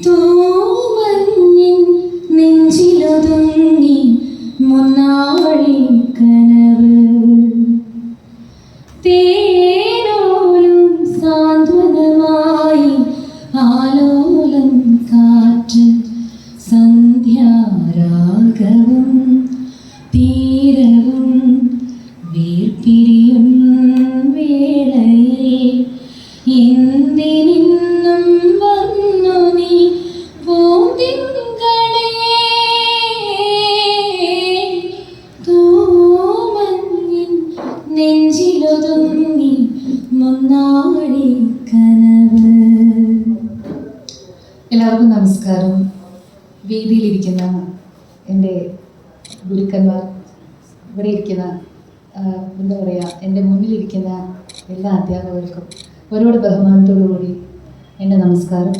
Tu നമസ്കാരം വേദിയിലിരിക്കുന്ന എന്റെ ഗുരുക്കന്മാർ ഇവിടെ ഇരിക്കുന്ന എന്താ പറയുക എന്റെ മുന്നിലിരിക്കുന്ന എല്ലാ അധ്യാപകർക്കും ഒരുപാട് ബഹുമാനത്തോടു കൂടി എന്റെ നമസ്കാരം.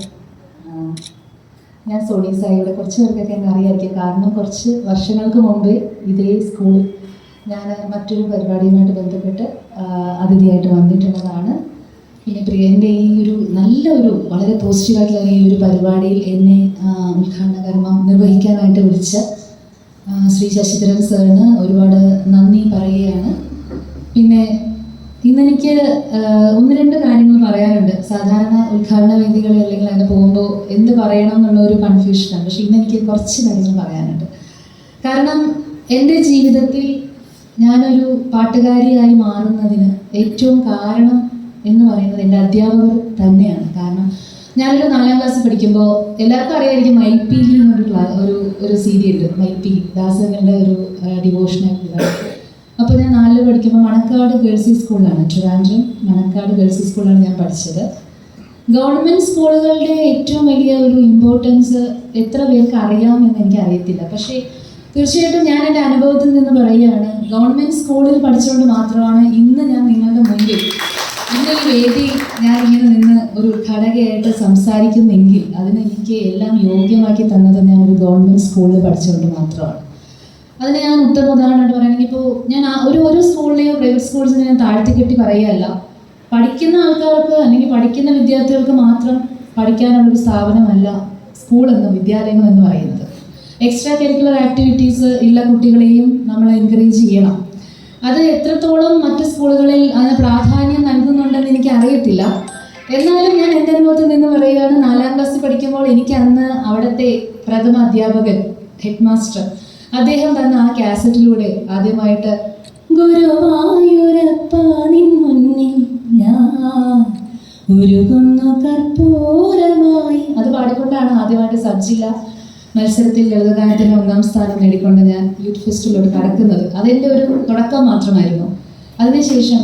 ഞാൻ സോണി സായിയുടെ കുറച്ച് പേർക്കൊക്കെ എന്നെ അറിയാമായിരിക്കും കാരണം കുറച്ച് വർഷങ്ങൾക്ക് മുമ്പ് ഇതേ സ്കൂളിൽ ഞാൻ മറ്റൊരു പരിപാടിയുമായിട്ട് ബന്ധപ്പെട്ട് അതിഥിയായിട്ട് വന്നിട്ടുള്ളതാണ്. പിന്നെ പ്രിയ എന്റെ ഈ ഒരു നല്ലൊരു വളരെ പോസിറ്റീവായിട്ടുള്ള ഈ ഒരു പരിപാടിയിൽ എന്നെ ഉദ്ഘാടന കർമ്മം നിർവഹിക്കാനായിട്ട് വിളിച്ച ശ്രീ ശശിധരൻ സാറിന് ഒരുപാട് നന്ദി പറയുകയാണ്. പിന്നെ ഇന്നെനിക്ക് ഒന്ന് രണ്ട് കാര്യങ്ങൾ പറയാനുണ്ട്. സാധാരണ ഉദ്ഘാടന വേദികളിൽ അല്ലെങ്കിൽ അതിന് പോകുമ്പോൾ എന്ത് പറയണം എന്നുള്ള ഒരു കൺഫ്യൂഷനാണ് പക്ഷെ ഇന്നെനിക്ക് കുറച്ച് കാര്യങ്ങൾ പറയാനുണ്ട്. കാരണം എന്റെ ജീവിതത്തിൽ ഞാനൊരു പാട്ടുകാരിയായി മാറുന്നതിന് ഏറ്റവും കാരണം എന്ന് പറയുന്നത് എന്റെ അധ്യാപകർ തന്നെയാണ്. കാരണം ഞാനൊരു നാലാം ക്ലാസ് പഠിക്കുമ്പോൾ എല്ലാവർക്കും അറിയായിരിക്കും മൈപ്പീലി എന്നൊരു ഒരു ഒരു സീരിയൽ മൈപ്പീലി ദാസകന്റെ ഒരു ഡിവോഷണൽ അപ്പോൾ ഞാൻ നാലിൽ പഠിക്കുമ്പോൾ മണക്കാട് ഗേൾസി സ്കൂളിലാണ്. ട്രിവാൻഡ്രം മണക്കാട് ഗേൾസി സ്കൂളിലാണ് ഞാൻ പഠിച്ചത്. ഗവൺമെന്റ് സ്കൂളുകളുടെ ഏറ്റവും വലിയ ഒരു ഇമ്പോർട്ടൻസ് എത്ര പേർക്ക് അറിയാമെന്ന് എനിക്ക് അറിയത്തില്ല. പക്ഷേ തീർച്ചയായിട്ടും ഞാൻ എന്റെ അനുഭവത്തിൽ നിന്ന് പറയുകയാണ് ഗവൺമെന്റ് സ്കൂളിൽ പഠിച്ചുകൊണ്ട് മാത്രമാണ് ഇന്ന് ഞാൻ നിങ്ങളുടെ മുന്നിൽ ഇന്നൊരു വേദി ഞാൻ ഇങ്ങനെ നിന്ന് ഒരു ഘടകയായിട്ട് സംസാരിക്കുന്നെങ്കിൽ അതിന് എനിക്ക് എല്ലാം യോഗ്യമാക്കി തന്നത് ഞാൻ ഒരു ഗവൺമെന്റ് സ്കൂളിൽ പഠിച്ചുകൊണ്ട് മാത്രമാണ്. അതിന് ഞാൻ ഉത്തമ ഉദാഹരണമായിട്ട് പറയുകയാണെങ്കിൽ ഇപ്പോൾ ഞാൻ ഒരു ഒരു സ്കൂളിലെയോ പ്രൈവറ്റ് സ്കൂൾസിനെ ഞാൻ താഴ്ത്തി കെട്ടി പറയുകയല്ല. പഠിക്കുന്ന ആൾക്കാർക്ക് അല്ലെങ്കിൽ പഠിക്കുന്ന വിദ്യാർത്ഥികൾക്ക് മാത്രം പഠിക്കാനുള്ളൊരു സ്ഥാപനമല്ല സ്കൂൾ എന്ന് വിദ്യാലയങ്ങൾ എന്ന് പറയുന്നത്. എക്സ്ട്രാ കരിക്കുലർ ആക്ടിവിറ്റീസ് ഉള്ള കുട്ടികളെയും നമ്മൾ എൻകറേജ് ചെയ്യണം. അത് എത്രത്തോളം മറ്റു സ്കൂളുകളിൽ അതിന് പ്രാധാന്യം നൽകുന്നുണ്ടെന്ന് എനിക്ക് അറിയത്തില്ല എന്നാലും ഞാൻ എന്റെ അനുഭവത്തിൽ നിന്ന് പറയുകയാണ് നാലാം ക്ലാസ്സിൽ പഠിക്കുമ്പോൾ എനിക്ക് അന്ന് അവിടുത്തെ പ്രഥമ അധ്യാപകൻ ഹെഡ് മാസ്റ്റർ അദ്ദേഹം തന്ന ആ കാസറ്റിലൂടെ ആദ്യമായിട്ട് ഗുരുവായൂരപ്പ നിൻ മുന്നിൽ ഞാൻ അത് പാടിക്കൊണ്ടാണ് ആദ്യമായിട്ട് സബ് ജില്ല മത്സരത്തിൽ ലളിതഗാനത്തിന് ഒന്നാം സ്ഥാനം നേടിക്കൊണ്ട് ഞാൻ യൂത്ത് ഫെസ്റ്റിലോട്ട് കടക്കുന്നത്. അതെന്റെ ഒരു തുടക്കം മാത്രമായിരുന്നു. അതിനുശേഷം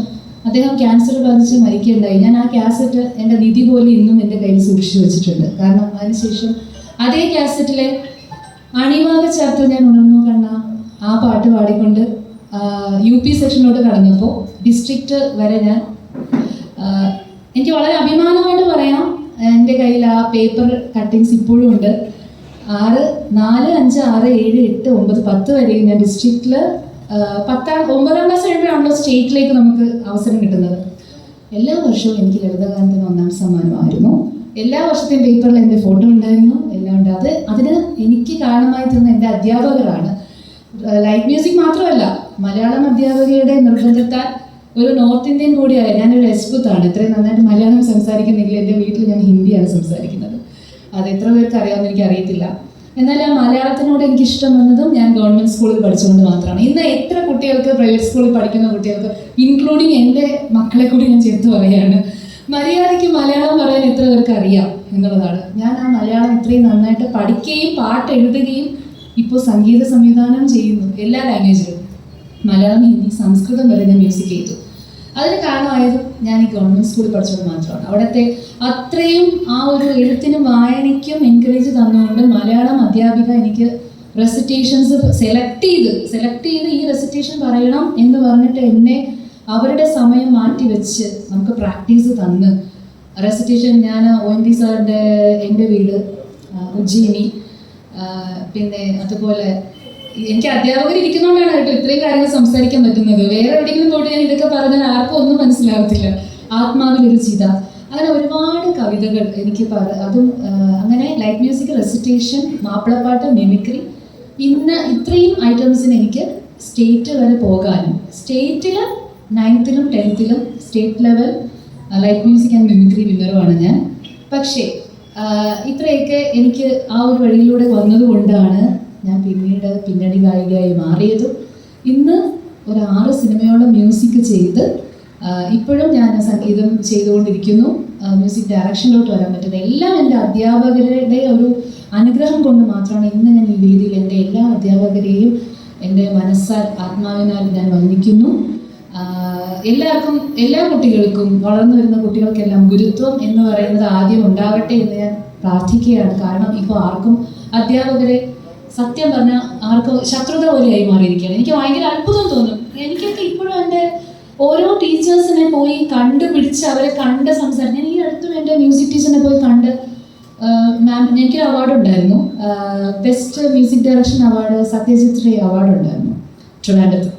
അദ്ദേഹം ക്യാൻസർ ബാധിച്ച് മരിക്കുകയുണ്ടായി. ഞാൻ ആ കാസറ്റ് എന്റെ നിധി പോലെ ഇന്നും എന്റെ കയ്യിൽ സൂക്ഷിച്ചു വെച്ചിട്ടുണ്ട്. കാരണം അതിനുശേഷം അതേ കാസറ്റിലെ അണിവാക ചേർത്ത് ഞാൻ ഉണർന്നു കണ്ണ ആ പാട്ട് പാടിക്കൊണ്ട് യു പി സെക്ഷനിലോട്ട് കടന്നപ്പോൾ ഡിസ്ട്രിക്റ്റ് വരെ ഞാൻ എനിക്ക് വളരെ അഭിമാനമായിട്ട് പറയാം. എന്റെ കയ്യിൽ ആ പേപ്പർ കട്ടിങ്സ് ഇപ്പോഴും ഉണ്ട്. ആറ് നാല് അഞ്ച് ആറ് ഏഴ് എട്ട് ഒമ്പത് പത്ത് വരെ ഞാൻ ഡിസ്ട്രിക്റ്റിൽ പത്താം ഒമ്പതാം ക്ലാസ് കഴിയുമ്പോഴാണല്ലോ സ്റ്റേറ്റിലേക്ക് നമുക്ക് അവസരം കിട്ടുന്നത്. എല്ലാ വർഷവും എനിക്ക് ലളിതകാലത്തിന് ഒന്നാം സമ്മാനമായിരുന്നു എല്ലാ വർഷത്തെയും പേപ്പറിൽ എന്റെ ഫോട്ടോ ഉണ്ടായിരുന്നു. എല്ലാം ഉണ്ട്. അത് അതിന് എനിക്ക് കാരണമായി തന്ന എന്റെ അധ്യാപകരാണ്. ലൈറ്റ് മ്യൂസിക് മാത്രമല്ല മലയാളം അധ്യാപകയുടെ നിർബന്ധത്താൽ ഒരു നോർത്ത് ഇന്ത്യൻ കൂടിയായ ഞാനൊരു എസ്പുത്താണ് ഇത്രയും നന്നായിട്ട് മലയാളം സംസാരിക്കുന്നെങ്കിൽ എന്റെ വീട്ടിൽ ഞാൻ ഹിന്ദിയാണ് സംസാരിക്കുന്നത്. അത് എത്ര പേർക്ക് അറിയാമെന്ന് എനിക്ക് അറിയത്തില്ല. എന്നാൽ ആ മലയാളത്തിനോട് എനിക്ക് ഇഷ്ടം വന്നതും ഞാൻ ഗവൺമെന്റ് സ്കൂളിൽ പഠിച്ചുകൊണ്ട് മാത്രമാണ്. ഇന്ന് എത്ര കുട്ടികൾക്ക് പ്രൈവറ്റ് സ്കൂളിൽ പഠിക്കുന്ന കുട്ടികൾക്ക് ഇൻക്ലൂഡിങ് എന്റെ മക്കളെ കൂടി ഞാൻ ചേർത്ത് പറയുകയാണ് മര്യാദയ്ക്ക് മലയാളം പറയാൻ എത്ര പേർക്ക് അറിയാം എന്നുള്ളതാണ്. ഞാൻ ആ മലയാളം ഇത്രയും നന്നായിട്ട് പഠിക്കുകയും പാട്ട് എഴുതുകയും ഇപ്പോൾ സംഗീത സംവിധാനം ചെയ്യുന്നു എല്ലാ ലാംഗ്വേജിലും മലയാളം ഹിന്ദി സംസ്കൃതം വരെ ഞാൻ മ്യൂസിക് ചെയ്തു. അതിന് കാരണമായതും ഞാൻ ഈ ഗവൺമെന്റ് സ്കൂളിൽ പഠിച്ചത് മാത്രമാണ്. അവിടുത്തെ അത്രയും ആ ഒരു എഴുത്തിനും വായനയ്ക്കും എൻകറേജ് തന്നുകൊണ്ട് മലയാളം അധ്യാപിക എനിക്ക് റെസിറ്റേഷൻസ് സെലക്ട് ചെയ്ത് സെലക്ട് ചെയ്ത് ഈ റെസിറ്റേഷൻ പറയണം എന്ന് പറഞ്ഞിട്ട് എന്നെ അവരുടെ സമയം മാറ്റി വെച്ച് നമുക്ക് പ്രാക്ടീസ് തന്ന്. റെസിറ്റേഷൻ ഞാൻ ഒ എൻ ടി സാറിന്റെ എന്റെ വീട് ഉജ്ജയിനി പിന്നെ അതുപോലെ എനിക്ക് അധ്യാപകർ ഇരിക്കുന്നോണ്ടാണ് കേട്ടോ ഇത്രയും കാര്യങ്ങൾ സംസാരിക്കാൻ പറ്റുന്നത്. വേറെ എവിടെയെങ്കിലും പോയിട്ട് ഞാൻ ഇതൊക്കെ പറഞ്ഞാൽ ആർക്കും ഒന്നും മനസ്സിലാവത്തില്ല. ആത്മാവിലൊരു ചിത. അങ്ങനെ ഒരുപാട് കവിതകൾ എനിക്ക് അതും അങ്ങനെ light music recitation Mappilappattu mimicry ഇന്ന് ഇത്രയും ഐറ്റംസിന് എനിക്ക് സ്റ്റേറ്റ് വരെ പോകാനും സ്റ്റേറ്റിൽ നയൻത്തിലും ടെൻത്തിലും state level light music and mimicry വിന്നറുമാണ് ഞാൻ. പക്ഷേ ഇത്രയൊക്കെ എനിക്ക് ആ ഒരു വഴിയിലൂടെ വന്നതുകൊണ്ടാണ് ഞാൻ പിന്നീട് പിന്നണി ഗായികയായി മാറിയതും ഇന്ന് ഒരു ആറ് സിനിമയോളം മ്യൂസിക് ചെയ്ത് ഇപ്പോഴും ഞാൻ സംഗീതം ചെയ്തുകൊണ്ടിരിക്കുന്നു. മ്യൂസിക് ഡയറക്ഷനിലോട്ട് വരാൻ പറ്റുന്നത് എല്ലാം എന്റെ അധ്യാപകരുടെ ഒരു അനുഗ്രഹം കൊണ്ട് മാത്രമാണ് ഇന്ന് ഞാൻ ഈ വേദിയിൽ എന്റെ എല്ലാ അധ്യാപകരെയും എന്റെ മനസ്സാൽ ആത്മാവിനാൽ ഞാൻ വന്ദിക്കുന്നു. എല്ലാവർക്കും എല്ലാ കുട്ടികൾക്കും വളർന്നു വരുന്ന കുട്ടികൾക്കെല്ലാം ഗുരുത്വം എന്ന് പറയുന്നത് ആദ്യം ഉണ്ടാവട്ടെ എന്ന് ഞാൻ പ്രാർത്ഥിക്കുകയാണ്. കാരണം ഇപ്പോൾ ആർക്കും അധ്യാപകരെ സത്യം പറഞ്ഞാൽ ആർക്കും ശത്രുത പോലെയായി മാറിയിരിക്കുകയാണ്. എനിക്ക് ഭയങ്കര അത്ഭുതം തോന്നും. എനിക്കൊക്കെ ഇപ്പോഴും എന്റെ ഓരോ ടീച്ചേഴ്സിനെ പോയി കണ്ടുപിടിച്ച് അവരെ കണ്ട് സംസാരിച്ച് ഞാൻ ഈ അടുത്തും എന്റെ മ്യൂസിക് ടീച്ചറിനെ പോയി കണ്ട് മാം എനിക്കൊരു അവാർഡ് ഉണ്ടായിരുന്നു. Best music direction award Satyajit Ray award ഉണ്ടായിരുന്നു. ട്രിവാൻഡത്ത്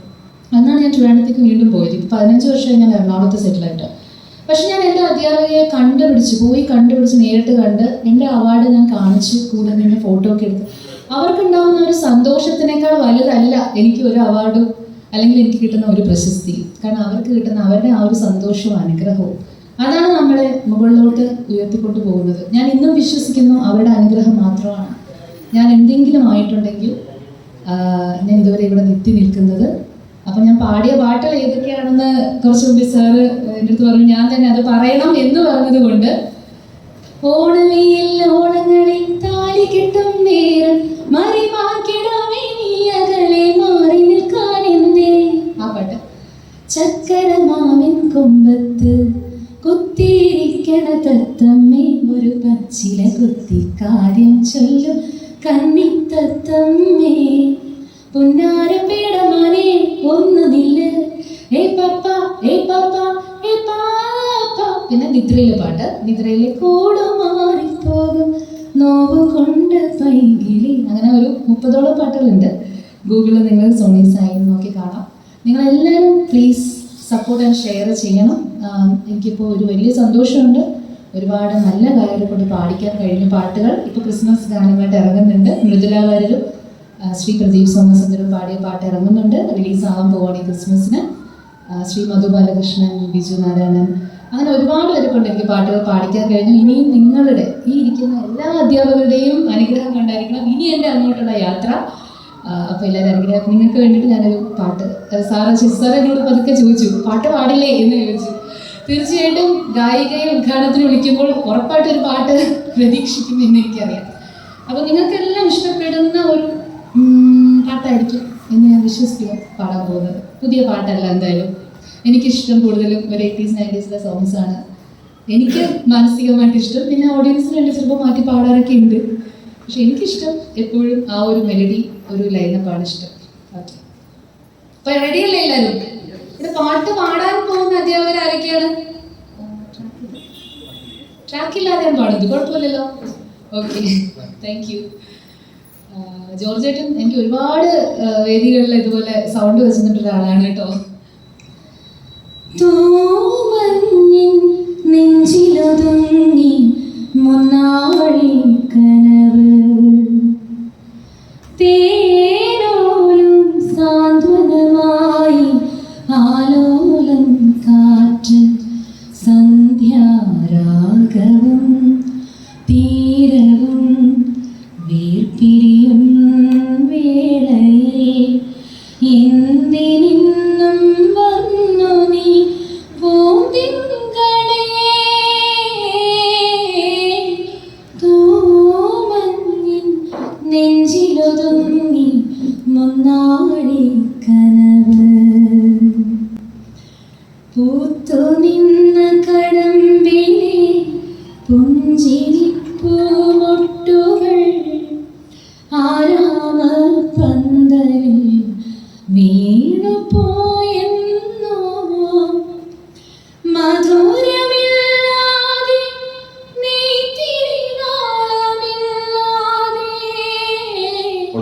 അന്നാണ് ഞാൻ ട്രിവാൻഡത്തേക്ക് വീണ്ടും പോയത്. ഇപ്പം പതിനഞ്ച് വർഷമായി ഞാൻ എറണാകുളത്ത് സെറ്റിലായിട്ട് പക്ഷെ ഞാൻ എന്റെ അധ്യാപകയെ കണ്ടുപിടിച്ച് പോയി കണ്ടുപിടിച്ച് നേരിട്ട് കണ്ട് എന്റെ അവാർഡ് ഞാൻ കാണിച്ചു കൂടെ നിന്ന് ഫോട്ടോ ഒക്കെ എടുത്ത്. അവർക്കുണ്ടാകുന്ന ഒരു സന്തോഷത്തിനേക്കാൾ വലുതല്ല എനിക്ക് ഒരു അവാർഡും അല്ലെങ്കിൽ എനിക്ക് കിട്ടുന്ന ഒരു പ്രശസ്തി കാരണം അവർക്ക് കിട്ടുന്ന അവരുടെ ആ ഒരു സന്തോഷവും അനുഗ്രഹവും. അതാണ് നമ്മളെ മുകളിലോട്ട് ഉയർത്തിക്കൊണ്ട് പോകുന്നത്. ഞാൻ ഇന്നും വിശ്വസിക്കുന്നു അവരുടെ അനുഗ്രഹം മാത്രമാണ്. ഞാൻ എന്തെങ്കിലും ആയിട്ടുണ്ടെങ്കിൽ ഞാൻ ഇതുവരെ ഇവിടെ നിത്തി നിൽക്കുന്നത് അപ്പം ഞാൻ പാടിയ പാട്ടുകൾ ഏതൊക്കെയാണെന്ന് കുറച്ച് മുമ്പ് സാറ് എന്റെ അടുത്ത് പറഞ്ഞു ഞാൻ തന്നെ അത് പറയണം എന്ന് പറഞ്ഞത് കൊണ്ട് ഓണവിയിൽ ഓണങ്ങളിൽ താലി കിട്ടും നേരം മറിമാക്കിടാമേ നീ അകലെ മാറി നിൽക്കാൻ എന്തേ ആ പാട്ട്. ചക്കരമാവിൻ കൊമ്പത്ത് കുത്തിയിരിക്കണ തത്തമ്മേ ഒരു പച്ചില കുത്തി കാര്യം ചൊല്ലും കന്നിത്തത്തമ്മേ പുന്നാരപ്പേടമാനെ ഒന്ന് നില്ല് ഏ പാപ്പ ഏ പാപ്പ ഏ പാപ്പ. പിന്നെ നിദ്രയിലെ പാട്ട്. നിദ്രയിലെ കൂടെ മാറിപ്പോകും നോവ് കൊണ്ട് പൈകിളി അങ്ങനെ ഒരു മുപ്പതോളം പാട്ടുകളുണ്ട്. ഗൂഗിളിൽ നിങ്ങൾ സോണി സായി നോക്കി കാണാം. നിങ്ങളെല്ലാവരും പ്ലീസ് സപ്പോർട്ട് ആൻഡ് ഷെയർ ചെയ്യണം. എനിക്കിപ്പോൾ ഒരു വലിയ സന്തോഷമുണ്ട്. ഒരുപാട് നല്ല കാര്യങ്ങൾ കൊണ്ട് പാടിക്കാൻ കഴിഞ്ഞ പാട്ടുകൾ. ഇപ്പോൾ ക്രിസ്മസ് ഗാനമായിട്ട് ഇറങ്ങുന്നുണ്ട്. മൃദുലാകാരും ശ്രീ പ്രദീപ് സോമസുന്ദരം പാടിയ പാട്ട് ഇറങ്ങുന്നുണ്ട്. റിലീസാവാൻ പോവാണ് ഈ ക്രിസ്മസിന്. ശ്രീ മധു ബാലകൃഷ്ണൻ ബിജു നാരായണൻ അങ്ങനെ ഒരുപാട് പേരെക്കൊണ്ട് എനിക്ക് പാട്ടുകൾ പാടിക്കാൻ കഴിഞ്ഞു. ഇനിയും നിങ്ങളുടെ ഈ ഇരിക്കുന്ന എല്ലാ അധ്യാപകരുടെയും അനുഗ്രഹം കൊണ്ടായിരിക്കണം ഇനി എന്റെ അങ്ങോട്ടുള്ള യാത്ര. അപ്പോൾ എല്ലാവരും അനുഗ്രഹം. നിങ്ങൾക്ക് വേണ്ടിയിട്ട് ഞാനൊരു പാട്ട് സാറ് സാർ എന്നോട് പതുക്കെ ചോദിച്ചു പാട്ട് പാടില്ലേ? എന്ന് ചോദിച്ചു. തീർച്ചയായിട്ടും ഗായികയെ ഉദ്ഘാടനത്തിന് വിളിക്കുമ്പോൾ ഉറപ്പായിട്ടൊരു പാട്ട് പ്രതീക്ഷിക്കും എന്ന് എനിക്കറിയാം. അപ്പോൾ നിങ്ങൾക്കെല്ലാം ഇഷ്ടപ്പെടുന്ന ഒരു പാട്ടായിരിക്കും എന്ന് ഞാൻ വിശ്വസിക്കും പാടാൻ പോകുന്നത്. പുതിയ പാട്ടല്ല എന്തായാലും. എനിക്കിഷ്ടം കൂടുതലും ഒരു എയ്റ്റീസ് നയന്റീസിലെ സോങ്സ് ആണ്. എനിക്ക് മാനസികമായിട്ട് ഇഷ്ടം. പിന്നെ ഓഡിയൻസിന് വേണ്ടി ചിലപ്പോൾ മാറ്റി പാടാറൊക്കെ ഉണ്ട്. പക്ഷെ എനിക്കിഷ്ടം എപ്പോഴും ആ ഒരു മെലഡി ഒരു ലൈനപ്പാണ് ഇഷ്ടം. ഓക്കെ അപ്പൊ റെഡിയല്ലേ എല്ലാവരും ഇവിടെ പാട്ട് പാടാൻ പോകുന്ന അധ്യാപകർ ആരൊക്കെയാണ് ട്രാക്കില്ലാതെ ഞാൻ പാടുന്നത് കുഴപ്പമില്ലല്ലോ. ഓക്കെ താങ്ക് യു ജോർജ് ഏട്ടൻ എനിക്ക് ഒരുപാട് വേദികളിൽ ഇതുപോലെ സൗണ്ട് വെച്ചിട്ടുള്ള ഒരാളാണ് കേട്ടോ. നെഞ്ചിലൊതുങ്ങി മുന്നാഴി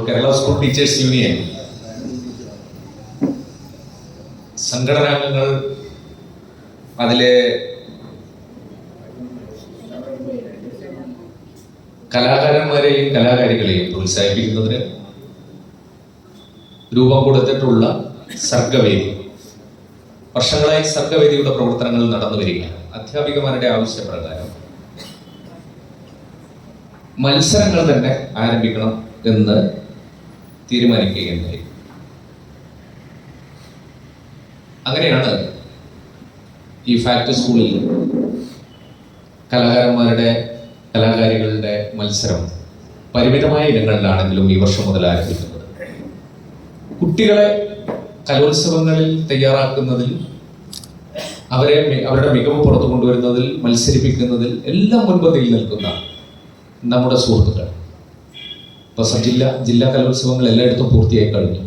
കേരള സ്കൂൾ ടീച്ചേഴ്സ് യൂണിയൻ. സംഘടനാംഗങ്ങൾ അതിലെ കലാകാരന്മാരെയും കലാകാരികളെയും പ്രോത്സാഹിപ്പിക്കുന്നതിന് രൂപം കൊടുത്തിട്ടുള്ള സർഗവേദി. വർഷങ്ങളായി സർഗവേദിയുടെ പ്രവർത്തനങ്ങൾ നടന്നു വരികയാണ്. അധ്യാപികമാരുടെ ആവശ്യപ്രകാരം മത്സരങ്ങൾ തന്നെ ആരംഭിക്കണം എന്ന് തീരുമാനിക്കുകയുണ്ടായി അങ്ങനെയാണ് ഈ ഫാക്ട് സ്കൂളിൽ കലാകാരന്മാരുടെ കലാകാരികളുടെ മത്സരം പരിമിതമായ ഇനങ്ങളിലാണെങ്കിലും ഈ വർഷം മുതൽ ആരംഭിക്കുന്നത്. കുട്ടികളെ കലോത്സവങ്ങളിൽ തയ്യാറാക്കുന്നതിൽ അവരെ അവരുടെ മികവ് പുറത്തു കൊണ്ടുവരുന്നതിൽ മത്സരിപ്പിക്കുന്നതിൽ എല്ലാം മുൻപന്തിയിൽ നിൽക്കുന്ന നമ്മുടെ സുഹൃത്തുക്കൾ. ഇപ്പൊ ജില്ലാ ജില്ല കലോത്സവങ്ങൾ എല്ലായിടത്തും പൂർത്തിയായി കഴിഞ്ഞു.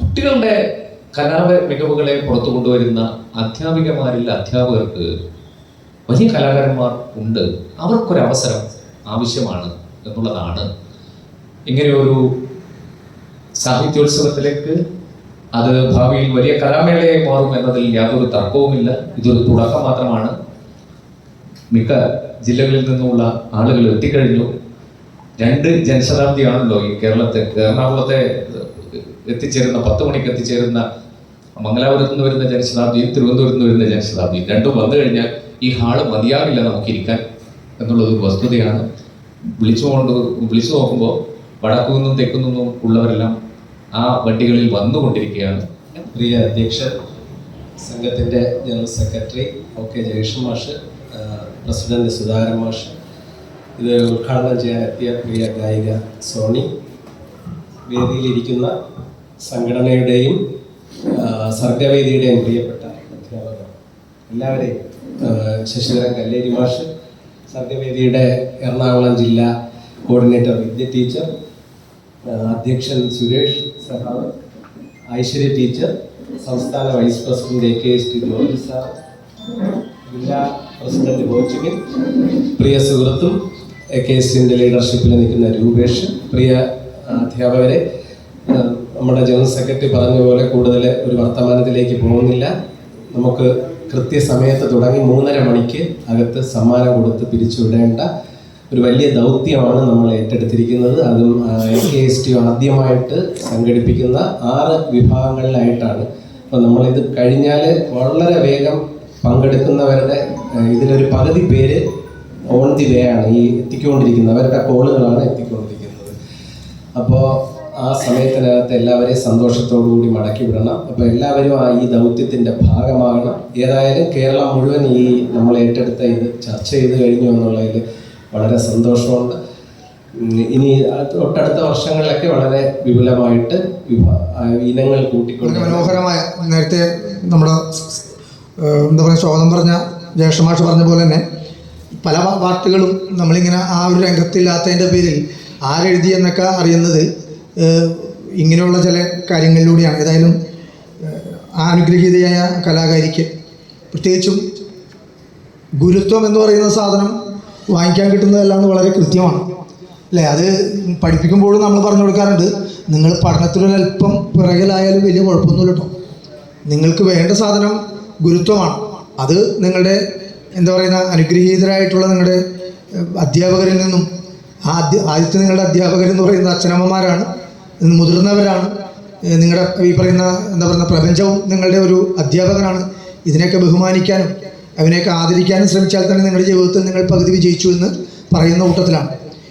കുട്ടികളുടെ കലാപ മികവുകളെ പുറത്തു കൊണ്ടുവരുന്ന അധ്യാപികമാരിൽ അധ്യാപകർക്ക് വലിയ കലാകാരന്മാർ ഉണ്ട്. അവർക്കൊരവസരം ആവശ്യമാണ് എന്നുള്ളതാണ്. ഇങ്ങനെയൊരു സാഹിത്യോത്സവത്തിലേക്ക് അത് ഭാവിയിൽ വലിയ കലാമേളയായി മാറും എന്നതിൽ യാതൊരു തർക്കവുമില്ല. ഇതൊരു തുടക്കം മാത്രമാണ്. മിക്ക ജില്ലകളിൽ നിന്നുള്ള ആളുകൾ എത്തിക്കഴിഞ്ഞു. രണ്ട് ജനശതാബ്ദിയാണല്ലോ ഈ കേരളത്തെ എറണാകുളത്തെ എത്തിച്ചേരുന്ന പത്ത് മണിക്ക് എത്തിച്ചേരുന്ന മംഗലാപുരത്ത് നിന്ന് വരുന്ന ജനശതാബ്ദിയും തിരുവനന്തപുരത്ത് നിന്ന് വരുന്ന ജനശതാബ്ദിയും രണ്ടും വന്നു കഴിഞ്ഞാൽ ഈ ഹാൾ മതിയാവില്ല നമുക്കിരിക്കാൻ എന്നുള്ളത് വസ്തുതയാണ്. വിളിച്ചു കൊണ്ട് വിളിച്ചു നോക്കുമ്പോൾ തെക്കു നിന്നും ഉള്ളവരെല്ലാം ആ വണ്ടികളിൽ വന്നുകൊണ്ടിരിക്കുകയാണ്. പ്രിയ അധ്യക്ഷൻ സംഘത്തിന്റെ ജനറൽ സെക്രട്ടറി ഒ കെ മാഷ് പ്രസിഡന്റ് സുധാകരൻ മാഷ് ഇത് ഉദ്ഘാടനം ചെയ്യാൻ എത്തിയ പ്രിയ ഗായിക സോണി. വേദിയിലിരിക്കുന്ന സംഘടനയുടെയും സർഗവേദിയുടെയും പ്രിയപ്പെട്ട അധ്യാപകർ. എല്ലാവരെയും ശശിധരൻ കല്ലേരി മാഷ് സർഗവേദിയുടെ എറണാകുളം ജില്ലാ കോർഡിനേറ്റർ വിദ്യ ടീച്ചർ അധ്യക്ഷൻ സുരേഷ് സഹാവ് ഐശ്വര്യ ടീച്ചർ സംസ്ഥാന vice president A K S T George sir ജില്ലാ പ്രസിഡന്റ് ഹോച്ചിമിൻ പ്രിയ സുഹൃത്തും കെ എസ് സിന്റെ ലീഡർഷിപ്പിൽ നിൽക്കുന്ന രൂപേഷ് പ്രിയ അധ്യാപകരെ നമ്മുടെ ജനറൽ സെക്രട്ടറി പറഞ്ഞ പോലെ കൂടുതൽ ഒരു വർത്തമാനത്തിലേക്ക് പോകുന്നില്ല. നമുക്ക് കൃത്യസമയത്ത് തുടങ്ങി മൂന്നര മണിക്ക് അകത്ത് സമ്മാനം കൊടുത്ത് പിരിച്ചുവിടേണ്ട ഒരു വലിയ ദൗത്യമാണ് നമ്മൾ ഏറ്റെടുത്തിരിക്കുന്നത്. അതും എ കെ എസ് ടി ആദ്യമായിട്ട് സംഘടിപ്പിക്കുന്ന ആറ് വിഭാഗങ്ങളിലായിട്ടാണ്. അപ്പോൾ നമ്മളിത് കഴിഞ്ഞാൽ വളരെ വേഗം പങ്കെടുക്കുന്നവരുടെ ഇതിലൊരു പകുതി പേര് ഓൺ ദി വേ ആണ് ഈ എത്തിക്കൊണ്ടിരിക്കുന്നത്. അവരുടെ കോളുകളാണ് എത്തിക്കൊണ്ടിരിക്കുന്നത്. അപ്പോൾ ആ സമയത്തിനകത്ത് എല്ലാവരെയും സന്തോഷത്തോടു കൂടി മടക്കി വിടണം. അപ്പോൾ എല്ലാവരും ആ ഈ ദൗത്യത്തിന്റെ ഭാഗമാകണം. ഏതായാലും കേരളം മുഴുവൻ ഈ നമ്മൾ ഏറ്റെടുത്ത ഇത് ചർച്ച ചെയ്ത് കഴിഞ്ഞു എന്നുള്ളതിൽ വളരെ സന്തോഷമുണ്ട്. ഇനി തൊട്ടടുത്ത വർഷങ്ങളിലൊക്കെ വളരെ വിപുലമായിട്ട് ഇനങ്ങൾ കൂട്ടിക്കൊണ്ട് മനോഹരമായ നേരത്തെ നമ്മുടെ എന്താ പറയുക ശോകം പറഞ്ഞ ജ്യേഷ്ഠമാഷ് പറഞ്ഞ പോലെ തന്നെ പല വാർത്തകളും നമ്മളിങ്ങനെ ആ ഒരു രംഗത്തില്ലാത്തതിന്റെ പേരിൽ ആരെഴുതി എന്നൊക്കെ അറിയുന്നത് ഇങ്ങനെയുള്ള ചില കാര്യങ്ങളിലൂടെയാണ്. ഏതായാലും അനുഗ്രഹീതയായ കലാകാരിക്ക് പ്രത്യേകിച്ചും ഗുരുത്വം എന്ന് പറയുന്ന സാധനം വാങ്ങിക്കാൻ കിട്ടുന്നതെല്ലാം വളരെ കൃത്യമാണ്. അല്ലേ? അത് പഠിപ്പിക്കുമ്പോഴും നമ്മൾ പറഞ്ഞു കൊടുക്കാറുണ്ട് നിങ്ങൾ പഠനത്തിലൊരല്പം പിറകിലായാലും വലിയ കുഴപ്പമൊന്നുമില്ല കേട്ടോ നിങ്ങൾക്ക് വേണ്ട സാധനം ഗുരുത്വമാണ്. അത് നിങ്ങളുടെ എന്താ പറയുന്ന അനുഗ്രഹീതരായിട്ടുള്ള നിങ്ങളുടെ അധ്യാപകരിൽ നിന്നും ആ അധ്യ ആദ്യത്തെ നിങ്ങളുടെ അധ്യാപകരെന്ന് പറയുന്ന അച്ഛനമ്മമാരാണ് മുതിർന്നവരാണ് നിങ്ങളുടെ ഈ പറയുന്ന എന്താ പറയുന്ന പ്രപഞ്ചവും നിങ്ങളുടെ ഒരു അധ്യാപകനാണ്. ഇതിനെയൊക്കെ ബഹുമാനിക്കാനും അവനെയൊക്കെ ആദരിക്കാനും ശ്രമിച്ചാൽ തന്നെ നിങ്ങളുടെ ജീവിതത്തിൽ നിങ്ങൾ പകുതി വിജയിച്ചു എന്ന് പറയുന്ന കൂട്ടത്തിലാണ്.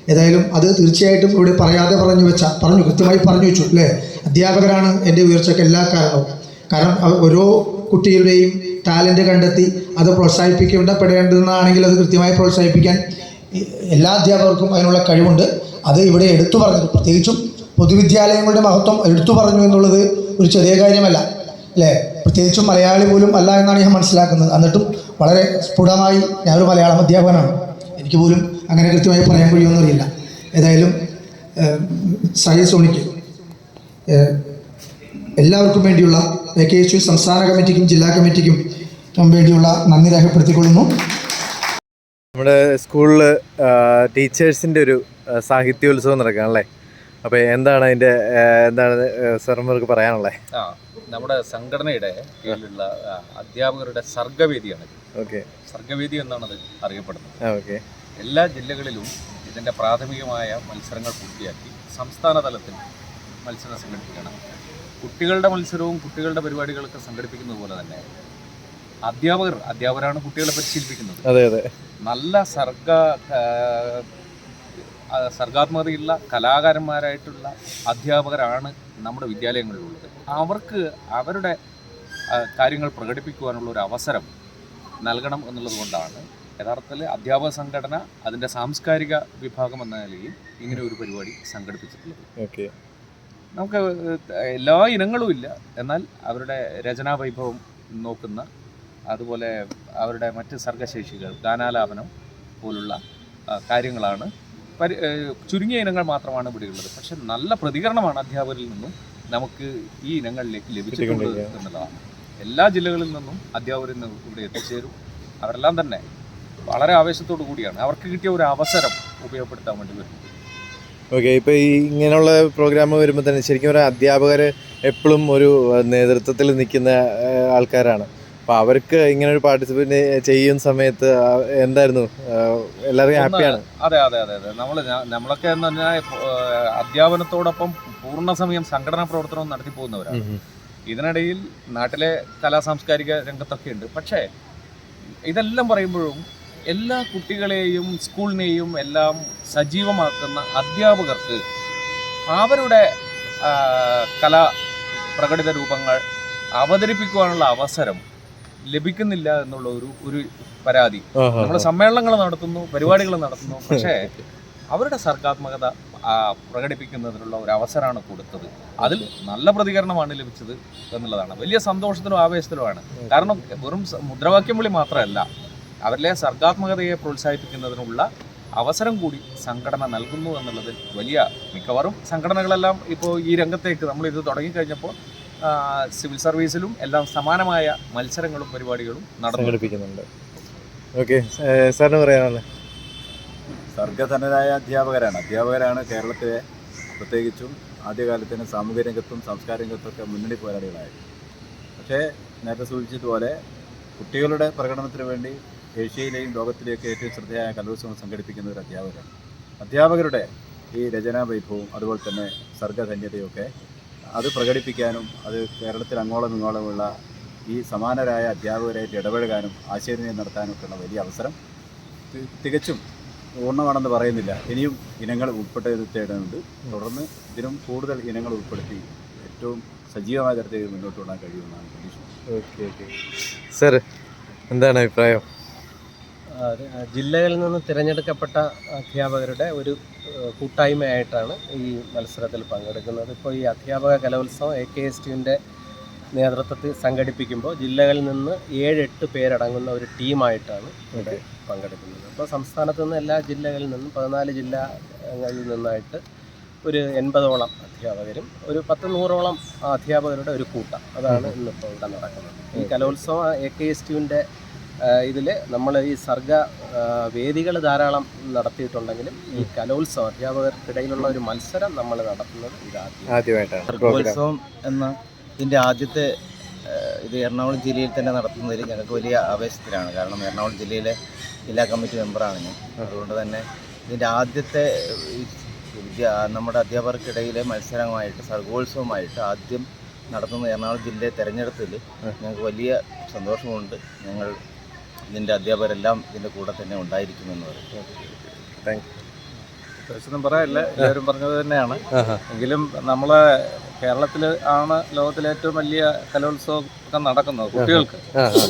ഏതായാലും അത് തീർച്ചയായിട്ടും ഇവിടെ പറയാതെ പറഞ്ഞു വെച്ച പറഞ്ഞു കൃത്യമായി പറഞ്ഞു വെച്ചു അല്ലേ? അധ്യാപകരാണ് എന്റെ ഉയർച്ചയ്ക്ക് എല്ലാ കാരണവും. കാരണം ഓരോ കുട്ടികളുടെയും ടാലന്റ് കണ്ടെത്തി അത് പ്രോത്സാഹിപ്പിക്കപ്പെടേണ്ടതെന്നാണെങ്കിൽ അത് കൃത്യമായി പ്രോത്സാഹിപ്പിക്കാൻ എല്ലാ അധ്യാപകർക്കും അതിനുള്ള കഴിവുണ്ട്. അത് ഇവിടെ എടുത്തു പറഞ്ഞു പ്രത്യേകിച്ചും പൊതുവിദ്യാലയങ്ങളുടെ മഹത്വം എടുത്തു പറഞ്ഞു എന്നുള്ളത് ഒരു ചെറിയ കാര്യമല്ല അല്ലേ? പ്രത്യേകിച്ചും മലയാളി പോലും അല്ല എന്നാണ് ഞാൻ മനസ്സിലാക്കുന്നത്. എന്നിട്ടും വളരെ സ്ഫുടമായി ഞാനൊരു മലയാളം അധ്യാപകനാണ്. എനിക്ക് പോലും അങ്ങനെ കൃത്യമായി പറയാൻ കഴിയുമെന്നറിയില്ല. ഏതായാലും സഹി സോണിക്ക് എല്ലാവർക്കും വേണ്ടിയുള്ള എ കെ എസ് യു സംസ്ഥാന കമ്മിറ്റിക്കും ജില്ലാ കമ്മിറ്റിക്കും വേണ്ടിയുള്ള നന്ദി രേഖപ്പെടുത്തിക്കൊള്ളുന്നു. നമ്മുടെ സ്കൂളിൽ ടീച്ചേഴ്സിന്റെ ഒരു സാഹിത്യോത്സവം നടക്കുകയാണല്ലേ? അപ്പോൾ എന്താണ് അതിന്റെ എന്താണ് സാർമാർക്ക് പറയാനുള്ളത്? ആ നമ്മുടെ സംഘടനയുടെ കീഴിലുള്ള അധ്യാപകരുടെ സർഗവേദിയാണ്. ഓക്കെ. സർഗവേദി എന്നാണ് അത് അറിയപ്പെടുന്നത് ഓക്കെ. എല്ലാ ജില്ലകളിലും ഇതിന്റെ പ്രാഥമികമായ മത്സരങ്ങൾ പൂർത്തിയാക്കി സംസ്ഥാന തലത്തിൽ മത്സരം സംഘടിപ്പിക്കണം. കുട്ടികളുടെ മത്സരവും കുട്ടികളുടെ പരിപാടികളൊക്കെ സംഘടിപ്പിക്കുന്നത് പോലെ തന്നെ അധ്യാപകർ അധ്യാപകരാണ് കുട്ടികളെ പരിശീലിപ്പിക്കുന്നത്. അതെ അതെ. നല്ല സർഗ സർഗാത്മകതയുള്ള കലാകാരന്മാരായിട്ടുള്ള അധ്യാപകരാണ് നമ്മുടെ വിദ്യാലയങ്ങളിലുള്ളത്. അവർക്ക് അവരുടെ കാര്യങ്ങൾ പ്രകടിപ്പിക്കുവാനുള്ള ഒരു അവസരം നൽകണം എന്നുള്ളത് കൊണ്ടാണ് യഥാർത്ഥത്തിൽ അധ്യാപക സംഘടന അതിന്റെ സാംസ്കാരിക വിഭാഗം എന്ന നിലയിൽ ഇങ്ങനെ ഒരു പരിപാടി സംഘടിപ്പിച്ചിട്ടുള്ളത്. ഓക്കെ. നമുക്ക് എല്ലാ ഇനങ്ങളും ഇല്ല. എന്നാൽ അവരുടെ രചനാ വൈഭവം നോക്കുന്ന അതുപോലെ അവരുടെ മറ്റ് സർഗശേഷികൾ ഗാനാലാപനം പോലുള്ള കാര്യങ്ങളാണ്. പരി ചുരുങ്ങിയ ഇനങ്ങൾ മാത്രമാണ് ഇവിടെയുള്ളത്. പക്ഷെ നല്ല പ്രതികരണമാണ് അധ്യാപകരിൽ നിന്നും നമുക്ക് ഈ ഇനങ്ങളിലേക്ക് ലഭിച്ചിട്ടുണ്ട് എന്നുള്ളതാണ്. എല്ലാ ജില്ലകളിൽ നിന്നും അധ്യാപകരിൽ നിന്നും ഇവിടെ എത്തിച്ചേരും. അവരെല്ലാം തന്നെ വളരെ ആവേശത്തോടു കൂടിയാണ്. അവർക്ക് കിട്ടിയ ഒരു അവസരം ഉപയോഗപ്പെടുത്താൻ വേണ്ടി വരുന്നത്. ഓക്കെ ഇപ്പോൾ ഈ ഇങ്ങനെയുള്ള പ്രോഗ്രാം വരുമ്പോൾ തന്നെ ശരിക്കും പറഞ്ഞാൽ അധ്യാപകർ എപ്പോഴും ഒരു നേതൃത്വത്തിൽ നിൽക്കുന്ന ആൾക്കാരാണ്. അപ്പോൾ അവർക്ക് ഇങ്ങനെ ഒരു പാർട്ടിസിപ്പേറ്റ് ചെയ്യുന്ന സമയത്ത് എന്തായിരുന്നു? എല്ലാവരും ഹാപ്പിയാണ് അതെ അതെ അതെ അതെ. നമ്മൾ നമ്മളൊക്കെ എന്ന് പറഞ്ഞാൽ അധ്യാപനത്തോടൊപ്പം പൂർണ സമയം സംഘടനാ പ്രവർത്തനവും നടത്തി പോകുന്നവരാണ്. ഇതിനിടയിൽ നാട്ടിലെ കലാ സാംസ്കാരിക രംഗത്തൊക്കെ ഉണ്ട്. പക്ഷേ ഇതെല്ലാം പറയുമ്പോഴും എല്ലാ കുട്ടികളെയും സ്കൂളിനെയും എല്ലാം സജീവമാക്കുന്ന അധ്യാപകർക്ക് അവരുടെ കലാ പ്രകടിത രൂപങ്ങൾ അവതരിപ്പിക്കുവാനുള്ള അവസരം ലഭിക്കുന്നില്ല എന്നുള്ള ഒരു ഒരു പരാതി. നമ്മൾ സമ്മേളനങ്ങൾ നടത്തുന്നു പരിപാടികൾ നടത്തുന്നു. പക്ഷേ അവരുടെ സർഗാത്മകത പ്രകടിപ്പിക്കുന്നതിനുള്ള ഒരു അവസരമാണ് കൊടുത്തത്. അതിൽ നല്ല പ്രതികരണമാണ് ലഭിച്ചത് എന്നുള്ളതാണ്. വലിയ സന്തോഷത്തിലും ആവേശത്തിലുമാണ്. കാരണം വെറും മുദ്രാവാക്യം വിളി മാത്രമല്ല അവരിലെ സർഗാത്മകതയെ പ്രോത്സാഹിപ്പിക്കുന്നതിനുള്ള അവസരം കൂടി സംഘടന നൽകുന്നു എന്നുള്ളതിൽ വലിയ മിക്കവാറും സംഘടനകളെല്ലാം ഇപ്പോൾ ഈ രംഗത്തേക്ക് നമ്മൾ ഇത് തുടങ്ങിക്കഴിഞ്ഞപ്പോൾ സിവിൽ സർവീസിലും എല്ലാം സമാനമായ മത്സരങ്ങളും പരിപാടികളും നടന്നുപിടിപ്പിക്കുന്നുണ്ട് ഓക്കെ സാറിന് പറയാനുള്ളത്? സർഗധനരായ അധ്യാപകരാണ്. അധ്യാപകരാണ് കേരളത്തിലെ പ്രത്യേകിച്ചും ആദ്യകാലത്തിന് സാമൂഹ്യ രംഗത്തും സാംസ്കാരിക രംഗത്തും ഒക്കെ മുന്നണി പോരാളികളായത്. പക്ഷേ നേരത്തെ സൂചിച്ചതുപോലെ കുട്ടികളുടെ പ്രകടനത്തിന് വേണ്ടി ഏഷ്യയിലെയും ലോകത്തിലെയൊക്കെ ഏറ്റവും ശ്രദ്ധയായ കലോത്സവം സംഘടിപ്പിക്കുന്ന ഒരു അധ്യാപകരാണ് അധ്യാപകരുടെ ഈ രചനാ വൈഭവവും അതുപോലെ തന്നെ സർഗധന്യതയൊക്കെ അത് പ്രകടിപ്പിക്കാനും അത് കേരളത്തിൽ അങ്ങോളം ഇങ്ങോളമുള്ള ഈ സമാനരായ അധ്യാപകരായിട്ട് ഇടപഴകാനും ആശയവിനിമയം നടത്താനൊക്കെയുള്ള വലിയ അവസരം തികച്ചും പൂർണമാണെന്ന് പറയുന്നില്ല. ഇനിയും ഇനങ്ങൾ ഉൾപ്പെടുത്തേണ്ടതുണ്ട് തുടർന്ന് ഇതിനും കൂടുതൽ ഇനങ്ങൾ ഉൾപ്പെടുത്തി ഏറ്റവും സജീവമായ തരത്തിൽ മുന്നോട്ട് കൊണ്ടാൻ കഴിയുമെന്നാണ് പ്രതീക്ഷിക്കുന്നത് ഓക്കെ ഓക്കെ. സാർ എന്താണ് അഭിപ്രായം? ജില്ലകളിൽ നിന്ന് തിരഞ്ഞെടുക്കപ്പെട്ട അധ്യാപകരുടെ ഒരു കൂട്ടായ്മയായിട്ടാണ് ഈ മത്സരത്തിൽ പങ്കെടുക്കുന്നത്. ഇപ്പോൾ ഈ അധ്യാപക കലോത്സവം എ കെ എസ് ടിന്റെ നേതൃത്വത്തിൽ സംഘടിപ്പിക്കുമ്പോൾ ജില്ലകളിൽ നിന്ന് ഏഴെട്ട് പേരടങ്ങുന്ന ഒരു ടീമായിട്ടാണ് ഇവിടെ പങ്കെടുക്കുന്നത്. അപ്പോൾ സംസ്ഥാനത്ത് നിന്ന് എല്ലാ ജില്ലകളിൽ നിന്നും പതിനാല് ജില്ലകളിൽ നിന്നായിട്ട് ഒരു എൺപതോളം അധ്യാപകരും ഒരു പത്ത് നൂറോളം അധ്യാപകരുടെ ഒരു കൂട്ടം അതാണ് ഇന്നിപ്പോൾ ഇവിടെ നടക്കുന്നത്. ഈ കലോത്സവം എ കെ എസ് ടിയുടെ ഇതിൽ നമ്മൾ ഈ സർഗ വേദികൾ ധാരാളം നടത്തിയിട്ടുണ്ടെങ്കിലും ഈ കലോത്സവം അധ്യാപകർക്കിടയിലുള്ള ഒരു മത്സരം നമ്മൾ നടത്തുന്നത് ഇതാദ്യം. ആദ്യമായിട്ടാണ്. പ്രോഗ്രാം സർഗോത്സവം എന്ന ഇതിന്റെ ആദ്യത്തെ ഇത് എറണാകുളം ജില്ലയിൽ തന്നെ നടത്തുന്നതിൽ ഞങ്ങൾക്ക് വലിയ ആവേശത്തിലാണ്. കാരണം എറണാകുളം ജില്ലയിലെ ജില്ലാ കമ്മിറ്റി മെമ്പറാണ് ഞാൻ. അതുകൊണ്ട് തന്നെ ഇതിന്റെ ആദ്യത്തെ വിദ്യ നമ്മുടെ അധ്യാപകർക്കിടയിലെ മത്സരമായിട്ട് സർഗോത്സവമായിട്ട് ആദ്യം നടത്തുന്ന എറണാകുളം ജില്ലയെ തെരഞ്ഞെടുത്തതിൽ ഞങ്ങൾക്ക് വലിയ സന്തോഷമുണ്ട്. ഞങ്ങൾ ഇതിന്റെ അധ്യാപകരെല്ലാം ഇതിന്റെ കൂടെ തന്നെ ഉണ്ടായിരിക്കുമെന്ന് പറയും. താങ്ക് പ്രശ്നം പറയാനില്ല എല്ലാവരും പറഞ്ഞത് തന്നെയാണ്. എങ്കിലും നമ്മളെ കേരളത്തിൽ ആണ് ലോകത്തിലെ ഏറ്റവും വലിയ കലോത്സവം ഒക്കെ നടക്കുന്നത് കുട്ടികൾക്ക്.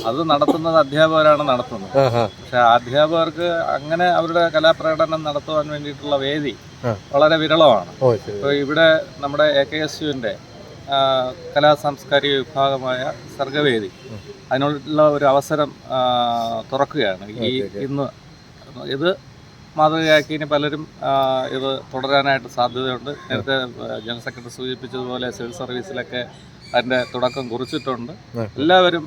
അത് നടത്തുന്നത് അധ്യാപകരാണ് നടത്തുന്നത്. പക്ഷെ അധ്യാപകർക്ക് അങ്ങനെ അവരുടെ കലാപ്രകടനം നടത്തുവാൻ വേണ്ടിയിട്ടുള്ള വേദി വളരെ വിരളമാണ്. ഇപ്പോൾ ഇവിടെ നമ്മുടെ എ കെ എസ് യുവിന്റെ കലാ സാംസ്കാരിക വിഭാഗമായ സർഗവേദി. അതിനുള്ള ഒരു അവസരം തുറക്കുകയാണ്. ഈ. ഇന്ന് ഇത് മാതൃകയാക്കി ഇനി പലരും ഇത് തുടരാനായിട്ട് സാധ്യതയുണ്ട്. നേരത്തെ ജനറൽ സെക്രട്ടറി സൂചിപ്പിച്ചതുപോലെ സിവിൽ സർവീസിലൊക്കെ അതിന്റെ തുടക്കം കുറിച്ചിട്ടുണ്ട്. എല്ലാവരും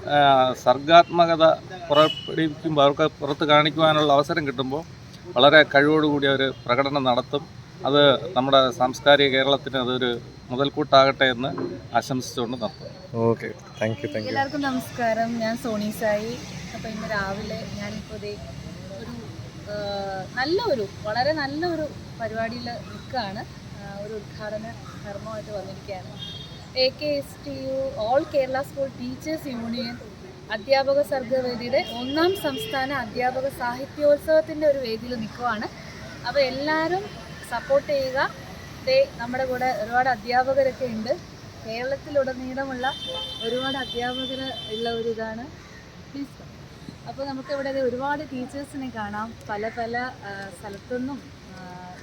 സർഗാത്മകത പുറപ്പെടുവിക്കുമ്പോൾ അവർക്ക് പുറത്ത് കാണിക്കുവാനുള്ള അവസരം കിട്ടുമ്പോൾ വളരെ കഴിവോടുകൂടി അവർ പ്രകടനം നടത്തും. അത് നമ്മുടെ സാംസ്കാരിക കേരളത്തിന് അതൊരു മുതൽക്കൂട്ടാകട്ടെ എന്ന് ആശംസിച്ചുകൊണ്ട് നിർത്തുന്നു. Okay. Thank you thank you എല്ലാവർക്കും നമസ്കാരം. ഞാൻ സോണി സായി അപ്പോൾ ഇന്ന് രാവിലെ ഞാനിപ്പോൾ ദേ ഒരു നല്ല നല്ലൊരു വളരെ നല്ലൊരു പരിപാടിയിൽ നിൽക്കുകയാണ്. ഒരു ഉദ്ഘാടന കർമ്മമായിട്ട് വന്നിരിക്കുകയാണ്. A K S T U all Kerala school teachers union അധ്യാപക സർഗവേദിയുടെ ഒന്നാം സംസ്ഥാന അധ്യാപക സാഹിത്യോത്സവത്തിന്റെ ഒരു വേദിയിൽ നിൽക്കുവാണ്. അപ്പോൾ എല്ലാവരും സപ്പോർട്ട് ചെയ്യുക. ദേ നമ്മുടെ കൂടെ ഒരുപാട് അധ്യാപകരൊക്കെ ഉണ്ട്. കേരളത്തിലുടനീളമുള്ള ഒരുപാട് അധ്യാപകർ ഉള്ള ഒരു ഇതാണ് പ്ലീസ് അപ്പോൾ നമുക്കിവിടെ ഒരുപാട് ടീച്ചേഴ്സിനെ കാണാം. പല പല സ്ഥലത്തുനിന്നും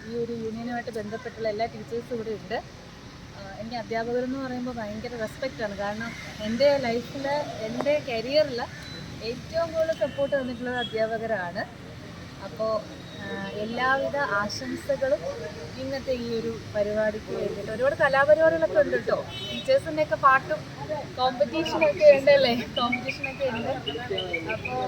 ഈ ഒരു യൂണിയനുമായിട്ട് ബന്ധപ്പെട്ടുള്ള എല്ലാ ടീച്ചേഴ്സും ഇവിടെ ഉണ്ട്. എനിക്ക് അധ്യാപകരെന്ന് പറയുമ്പോൾ ഭയങ്കര റെസ്പെക്റ്റാണ് കാരണം എന്റെ ലൈഫിൽ എന്റെ കരിയറിൽ ഏറ്റവും കൂടുതൽ സപ്പോർട്ട് തന്നിട്ടുള്ളത് അധ്യാപകരാണ്. അപ്പോൾ എല്ലാവിധ ആശംസകളും ഇന്നത്തെ ഈ ഒരു പരിപാടിക്ക് വേണ്ടിയിട്ട്. ഒരുപാട് കലാപരിപാടികളൊക്കെ ഉണ്ട് കേട്ടോ. ടീച്ചേഴ്സിന്റെ ഒക്കെ പാട്ടും കോമ്പറ്റീഷനൊക്കെ ഉണ്ടല്ലേ കോമ്പറ്റീഷനൊക്കെ ഉണ്ട്. അപ്പോൾ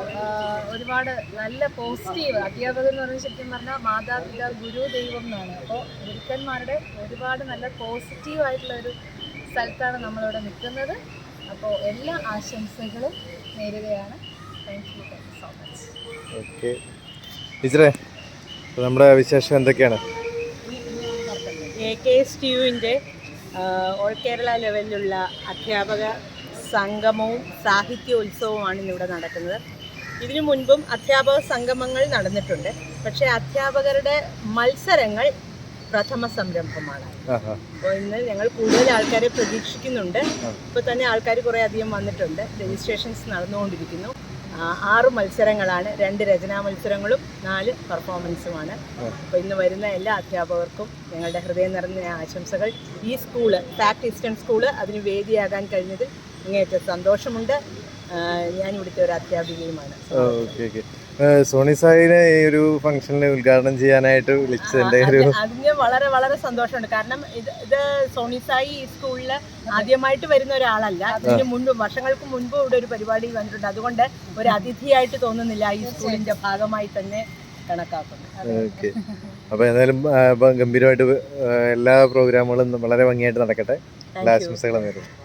ഒരുപാട് നല്ല പോസിറ്റീവ് അധ്യാപകർ എന്ന് പറയുന്നത് ശരിക്കും പറഞ്ഞാൽ മാതാപിതാ ഗുരു ദൈവം എന്നാണ്. അപ്പോൾ ഗുരുക്കന്മാരുടെ ഒരുപാട് നല്ല പോസിറ്റീവ് ആയിട്ടുള്ള ഒരു സ്ഥലത്താണ് നമ്മളിവിടെ നിൽക്കുന്നത്. അപ്പോൾ എല്ലാ ആശംസകളും നേരുകയാണ്. Thank you thank you so much okay ടീച്ചറെ നമ്മുടെ വിശേഷം എന്തൊക്കെയാണ്? എ കെ എസ് ടി യുവിന്റെ ഓൾ കേരള ലെവലിലുള്ള അധ്യാപക സംഗമവും സാഹിത്യോത്സവവുമാണ് ഇന്നിവിടെ നടക്കുന്നത്. ഇതിനു മുൻപും അധ്യാപക സംഗമങ്ങൾ നടന്നിട്ടുണ്ട്. പക്ഷേ അധ്യാപകരുടെ മത്സരങ്ങൾ പ്രഥമ സംരംഭമാണ്. അപ്പോൾ ഇന്ന് ഞങ്ങൾ കൂടുതൽ ആൾക്കാരെ പ്രതീക്ഷിക്കുന്നുണ്ട്. ഇപ്പോൾ തന്നെ ആൾക്കാർ കുറേ അധികം വന്നിട്ടുണ്ട്. രജിസ്ട്രേഷൻസ് നടന്നുകൊണ്ടിരിക്കുന്നു. ആറ് മത്സരങ്ങളാണ്. രണ്ട് രചനാ മത്സരങ്ങളും നാല് പെർഫോമൻസുമാണ് അപ്പോൾ ഇന്ന് വരുന്ന എല്ലാ അധ്യാപകർക്കും ഞങ്ങളുടെ ഹൃദയം നിറഞ്ഞ ആശംസകൾ. ഈ സ്കൂൾ ഫാക്ട് ഈസ്റ്റേൺ സ്കൂൾ അതിന് വേദിയാകാൻ കഴിഞ്ഞതിൽ ഇങ്ങേറ്റ സന്തോഷമുണ്ട്. ഞാൻ ഇവിടുത്തെ ഒരു അധ്യാപികയുമാണ്. Okay okay. സോണി സായിനെ ഈ ഒരു ഫംഗ്ഷനിൽ ഉദ്ഘാടനം ചെയ്യാനായിട്ട് വിളിച്ചതിന്റെ ഒരു അതിന് വളരെ വളരെ സന്തോഷമുണ്ട്. കാരണം ഇത് ഇത് സോണി സായി ഈ സ്കൂളിൽ ആദ്യമായിട്ട് വരുന്ന ഒരാളല്ല. ഇതിന് മുൻപ് വർഷങ്ങൾക്ക് മുൻപ് ഇവിടെ ഒരു പരിപാടി വന്നിട്ടുണ്ട്. അതുകൊണ്ട് ഒരു അതിഥിയായിട്ട് തോന്നുന്നില്ല ഈ സ്കൂളിന്റെ ഭാഗമായി തന്നെ കണക്കാക്കുന്നു. അപ്പൊ എന്തായാലും ഗംഭീരമായിട്ട് എല്ലാ പ്രോഗ്രാമുകളും വളരെ ഭംഗിയായിട്ട് നടക്കട്ടെ. എല്ലാ. ആശംസകളും നേരുന്നു.